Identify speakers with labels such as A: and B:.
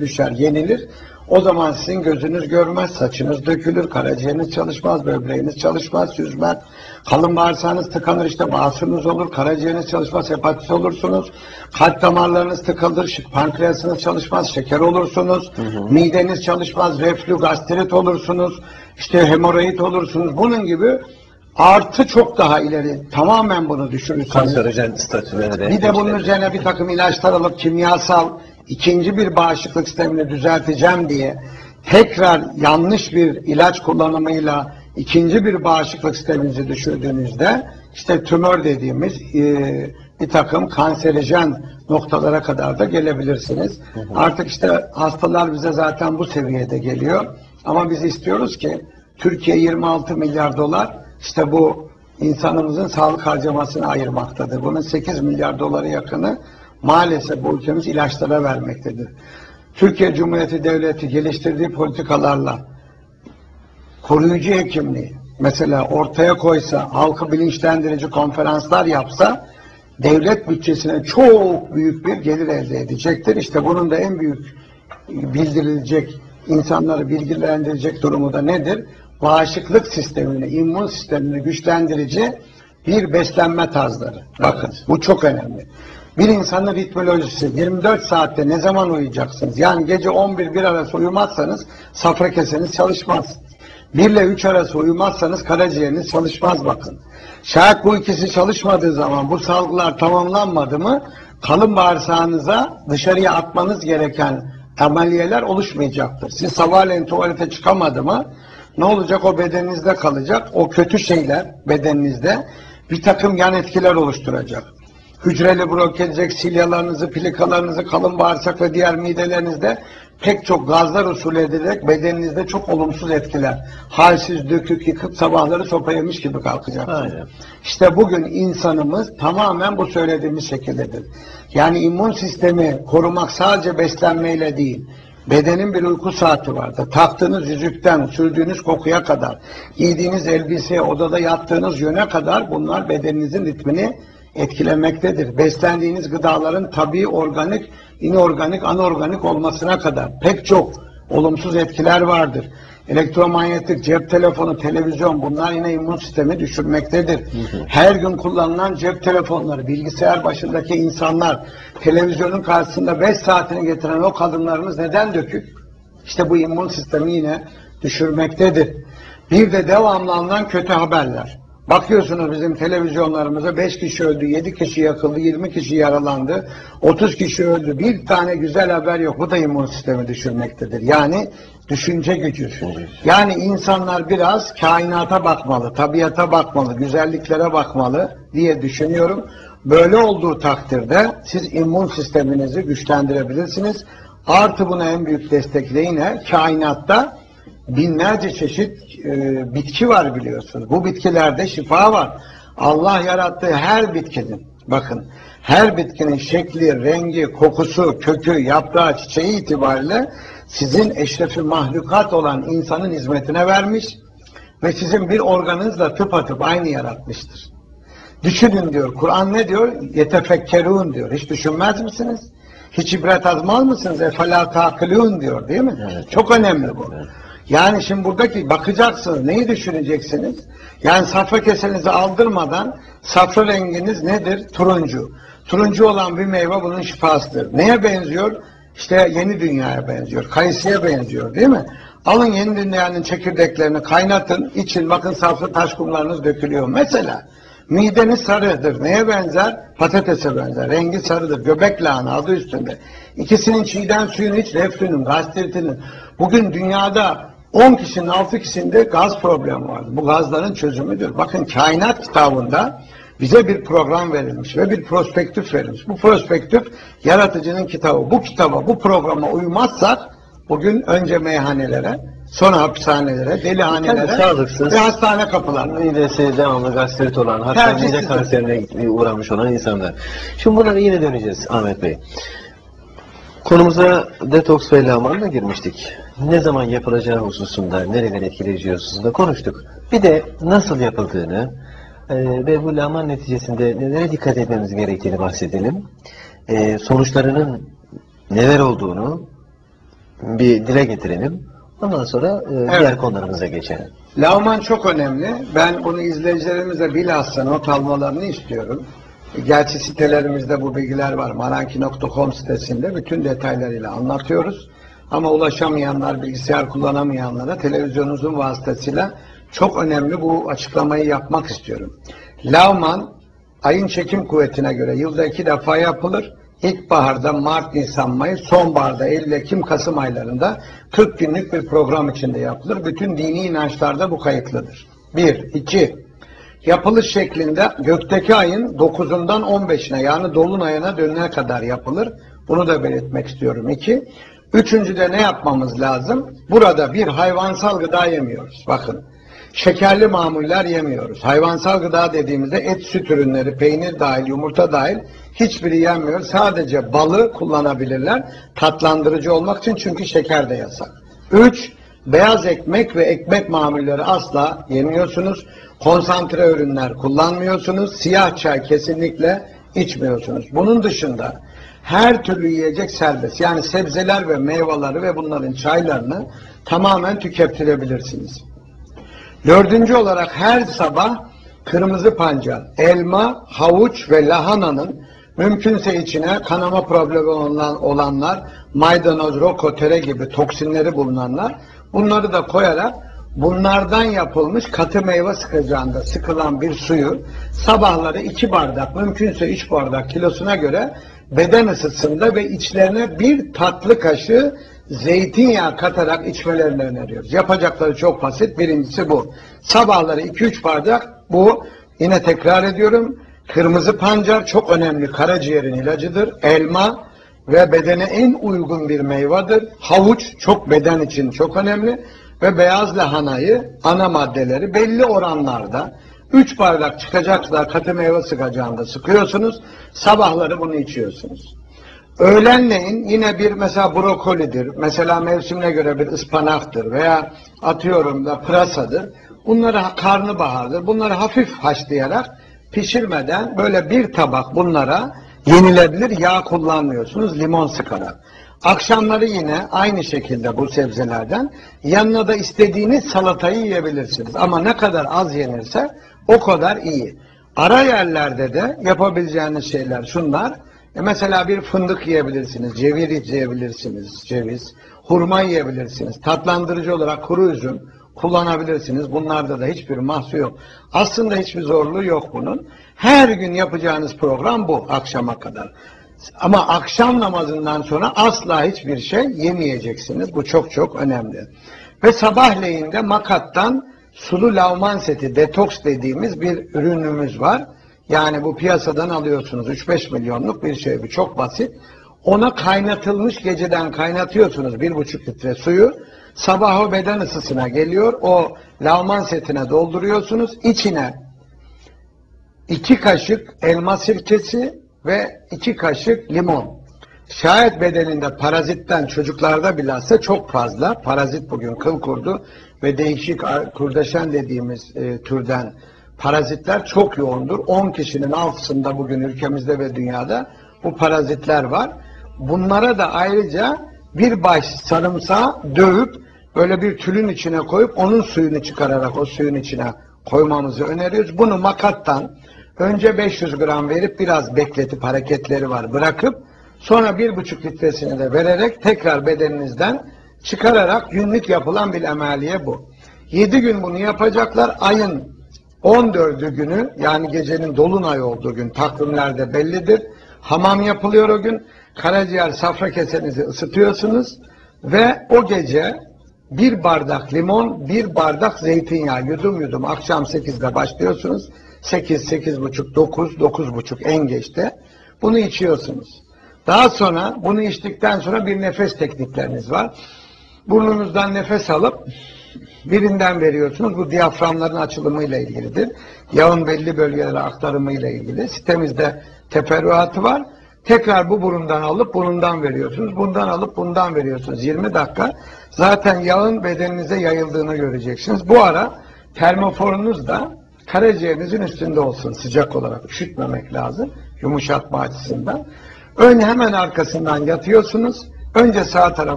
A: düşer, yenilir. O zaman sizin gözünüz görmez, saçınız dökülür, karaciğeriniz çalışmaz, böbreğiniz çalışmaz, süzmez. Kalın bağırsağınız tıkanır, işte basınız olur, karaciğeriniz çalışmaz, hepatit olursunuz. Kalp damarlarınız tıkanır, pankreasınız çalışmaz, şeker olursunuz. Mideniz çalışmaz, reflü, gastrit olursunuz. işte hemoroid olursunuz. Bunun gibi artı çok daha ileri. Tamamen bunu düşürürseniz.
B: Kanserojen statülerine de.
A: Bir de bunun üzerine bir takım ilaçlar alıp kimyasal ikinci bir bağışıklık sistemini düzelteceğim diye tekrar yanlış bir ilaç kullanımıyla ikinci bir bağışıklık sisteminizi düşürdüğünüzde işte tümör dediğimiz e, bir takım kanserojen noktalara kadar da gelebilirsiniz. Artık işte hastalar bize zaten bu seviyede geliyor. Ama biz istiyoruz ki Türkiye 26 milyar dolar işte bu insanımızın sağlık harcamasını ayırmaktadır. Bunun 8 milyar dolara yakını maalesef bu ülkemiz ilaçlara vermektedir. Türkiye Cumhuriyeti Devleti geliştirdiği politikalarla koruyucu hekimliği mesela ortaya koysa, halkı bilinçlendirici konferanslar yapsa devlet bütçesine çok büyük bir gelir elde edecektir. İşte bunun da en büyük bildirilecek, insanları bilgilendirecek durumu da nedir? Bağışıklık sistemini, immün sistemini güçlendirici bir beslenme tarzları. Bakın bu çok önemli. Bir insanın ritmolojisi 24 saatte ne zaman uyuyacaksınız? Yani gece 11-1 arası uyumazsanız safra keseniz çalışmaz. 1 ile 3 arası uyumazsanız karaciğeriniz çalışmaz bakın. Şayet bu ikisi çalışmadığı zaman bu salgılar tamamlanmadı mı kalın bağırsağınıza dışarıya atmanız gereken ameliyeler oluşmayacaktır. Siz sabahleyin tuvalete çıkamadı mı ne olacak o bedeninizde kalacak. O kötü şeyler bedeninizde bir takım yan etkiler oluşturacak. Hücreli blok edecek silyalarınızı, plikalarınızı, kalın bağırsak ve diğer midelerinizde pek çok gazlar usul edilerek bedeninizde çok olumsuz etkiler. Halsiz, dökük, yıkıp sabahları sopa yemiş gibi kalkacaksınız.
B: Aynen.
A: İşte bugün insanımız tamamen bu söylediğimiz şekildedir. Yani immün sistemi korumak sadece beslenmeyle değil, bedenin bir uyku saati vardır. Taktığınız yüzükten, sürdüğünüz kokuya kadar, giydiğiniz elbiseye, odada yattığınız yöne kadar bunlar bedeninizin ritmini etkilemektedir. Beslendiğiniz gıdaların tabii organik, inorganik, anorganik olmasına kadar pek çok olumsuz etkiler vardır. Elektromanyetik, cep telefonu, televizyon bunlar yine immün sistemi düşürmektedir. Her gün kullanılan cep telefonları, bilgisayar başındaki insanlar, televizyonun karşısında 5 saatini getiren o kadınlarımız neden dökük? İşte bu immün sistemi yine düşürmektedir. Bir de devamlı alınan kötü haberler. Bakıyorsunuz bizim televizyonlarımıza 5 kişi öldü, 7 kişi yakıldı, 20 kişi yaralandı, 30 kişi öldü. Bir tane güzel haber yok. Bu da immün sistemi düşürmektedir. Yani düşünce gücü. Yani insanlar biraz kainata bakmalı, tabiata bakmalı, güzelliklere bakmalı diye düşünüyorum. Böyle olduğu takdirde siz immün sisteminizi güçlendirebilirsiniz. Artı buna en büyük destek de kainatta binlerce çeşit e, bitki var biliyorsunuz. Bu bitkilerde şifa var. Allah yarattığı her bitkinin, bakın her bitkinin şekli, rengi, kokusu, kökü, yaprağı, çiçeği itibariyle sizin eşrefi mahlukat olan insanın hizmetine vermiş ve sizin bir organınızla tıpatıp aynı yaratmıştır. Düşünün diyor. Kur'an ne diyor? Yetefekkerun diyor. Hiç düşünmez misiniz? Hiç ibret almaz mısınız? Efela takılun diyor değil mi?
B: Evet.
A: Çok önemli bu. Yani şimdi buradaki bakacaksınız, neyi düşüneceksiniz? Yani safra kesenizi aldırmadan safra renginiz nedir? Turuncu. Turuncu olan bir meyve bunun şifasıdır. Neye benziyor? İşte yeni dünyaya benziyor. Kayısıya benziyor değil mi? Alın yeni dünyanın çekirdeklerini kaynatın, için bakın safra taş kumlarınız dökülüyor. Mesela mideniz sarıdır. Neye benzer? Patatese benzer. Rengi sarıdır. Göbek lahana adı üstünde. İkisinin çiğden suyunu iç, reflünün, gastritinin. Bugün dünyada 10 kişinin 6 kişisinde gaz problemi var. Bu gazların çözümüdür. Bakın kainat kitabında bize bir program verilmiş ve bir prospektüf verilmiş. Bu prospektüf yaratıcının kitabı. Bu kitaba, bu programa uymazsak bugün önce meyhanelere, sonra hapishanelere, delihanelere
B: Tabii,
A: ve hastane kapılarına.
B: Midesi devamlı gastrit olan, mide kanserine uğramış olan insanlar. Şimdi bunlara yine döneceğiz Ahmet Bey. Konumuza detoks ve lamanla girmiştik. Ne zaman yapılacağı hususunda, nereler etkileyeceği hususunda konuştuk. Bir de nasıl yapıldığını e, ve bu laman neticesinde nelere dikkat etmemiz gerektiğini bahsedelim. E, sonuçlarının neler olduğunu bir dile getirelim. Ondan sonra e, diğer konularımıza geçelim.
A: Lavman çok önemli. Ben bunu izleyicilerimize bilhassa not almalarını istiyorum. Gerçi sitelerimizde bu bilgiler var. maranki.com sitesinde bütün detaylarıyla anlatıyoruz. Ama ulaşamayanlar, bilgisayar kullanamayanlara televizyonunuzun vasıtasıyla çok önemli bu açıklamayı yapmak istiyorum. Lavman ayın çekim kuvvetine göre yılda iki defa yapılır. İlkbaharda Mart, Nisan, Mayıs, sonbaharda Eylül, Ekim, Kasım aylarında 40 günlük bir program içinde yapılır. Bütün dini inançlarda bu kayıtlıdır. Bir, iki, yapılış şeklinde gökteki ayın 9'undan 15'ine yani dolunayına dönene kadar yapılır. Bunu da belirtmek istiyorum. İki, üçüncüde ne yapmamız lazım? Burada bir hayvansal gıda yemiyoruz. Bakın, şekerli mamuller yemiyoruz. Hayvansal gıda dediğimizde et, süt ürünleri, peynir dahil, yumurta dahil hiçbiri yenmiyor. Sadece balı kullanabilirler tatlandırıcı olmak için çünkü şeker de yasak. Üç, beyaz ekmek ve ekmek mamulleri asla yemiyorsunuz. Konsantre ürünler kullanmıyorsunuz. Siyah çay kesinlikle içmiyorsunuz. Bunun dışında her türlü yiyecek serbest. Yani sebzeler ve meyveleri ve bunların çaylarını tamamen tüketirebilirsiniz. Dördüncü olarak her sabah kırmızı pancar, elma, havuç ve lahananın mümkünse içine kanama problemi olan, olanlar, maydanoz, roko, tere gibi toksinleri bulunanlar bunları da koyarak bunlardan yapılmış katı meyve sıkacağında sıkılan bir suyu sabahları iki bardak mümkünse üç bardak kilosuna göre beden ısısında ve içlerine bir tatlı kaşığı zeytinyağı katarak içmelerini öneriyoruz. Yapacakları çok basit. Birincisi bu. Sabahları 2-3 bardak bu. Yine tekrar ediyorum. Kırmızı pancar çok önemli karaciğerin ilacıdır. Elma ve bedene en uygun bir meyvedir. Havuç çok beden için çok önemli. Ve beyaz lahanayı ana maddeleri belli oranlarda 3 bardak çıkacaksa katı meyve sıkacağında sıkıyorsunuz. Sabahları bunu içiyorsunuz. Öğlenleyin yine bir mesela brokolidir, mesela mevsimine göre bir ıspanaktır veya atıyorum da pırasadır. Bunları karnabahardır. Bunları hafif haşlayarak pişirmeden böyle bir tabak bunlara yenilebilir yağ kullanmıyorsunuz limon sıkarak. Akşamları yine aynı şekilde bu sebzelerden yanına da istediğiniz salatayı yiyebilirsiniz. Ama ne kadar az yenirse o kadar iyi. Ara yerlerde de yapabileceğiniz şeyler şunlar. E mesela bir fındık yiyebilirsiniz, cevir yiyebilirsiniz, ceviz, hurma yiyebilirsiniz. Tatlandırıcı olarak kuru üzüm kullanabilirsiniz. Bunlarda da hiçbir mahsur yok. Aslında hiçbir zorluğu yok bunun. Her gün yapacağınız program bu akşama kadar. Ama akşam namazından sonra asla hiçbir şey yemeyeceksiniz. Bu çok çok önemli. Ve sabahleyin de makattan sulu lavman seti, detoks dediğimiz bir ürünümüz var. Yani bu piyasadan alıyorsunuz 3-5 milyonluk bir şey bu çok basit. Ona kaynatılmış geceden kaynatıyorsunuz bir buçuk litre suyu. Sabah o beden ısısına geliyor. O lavman setine dolduruyorsunuz. İçine iki kaşık elma sirkesi ve iki kaşık limon. Şayet bedeninde parazitten çocuklarda bilhassa çok fazla parazit bugün kıl kurdu ve değişik kurdeşen dediğimiz e, türden parazitler çok yoğundur. 10 kişinin altısında bugün ülkemizde ve dünyada bu parazitler var. Bunlara da ayrıca bir baş sarımsağı dövüp böyle bir tülün içine koyup onun suyunu çıkararak o suyun içine koymamızı öneriyoruz. Bunu makattan önce 500 gram verip biraz bekletip hareketleri var bırakıp sonra bir buçuk litresini de vererek tekrar bedeninizden çıkararak günlük yapılan bir emeliye bu. 7 gün bunu yapacaklar. Ayın 14'ü günü yani gecenin dolunay olduğu gün takvimlerde bellidir. Hamam yapılıyor o gün. Karaciğer safra kesenizi ısıtıyorsunuz ve o gece bir bardak limon, bir bardak zeytinyağı yudum yudum akşam 8'de başlıyorsunuz. 8, 8.30, 9, 9.30 en geçte bunu içiyorsunuz. Daha sonra bunu içtikten sonra bir nefes teknikleriniz var. Burnunuzdan nefes alıp birinden veriyorsunuz. Bu diyaframların açılımıyla ilgilidir. Yağın belli bölgelere aktarımıyla ilgili. Sitemizde teferruatı var. Tekrar bu burundan alıp burundan veriyorsunuz. Bundan alıp bundan veriyorsunuz. 20 dakika. Zaten yağın bedeninize yayıldığını göreceksiniz. Bu ara termoforunuz da karaciğerinizin üstünde olsun sıcak olarak. Üşütmemek lazım. Yumuşatma açısından. Ön hemen arkasından yatıyorsunuz. Önce sağ taraf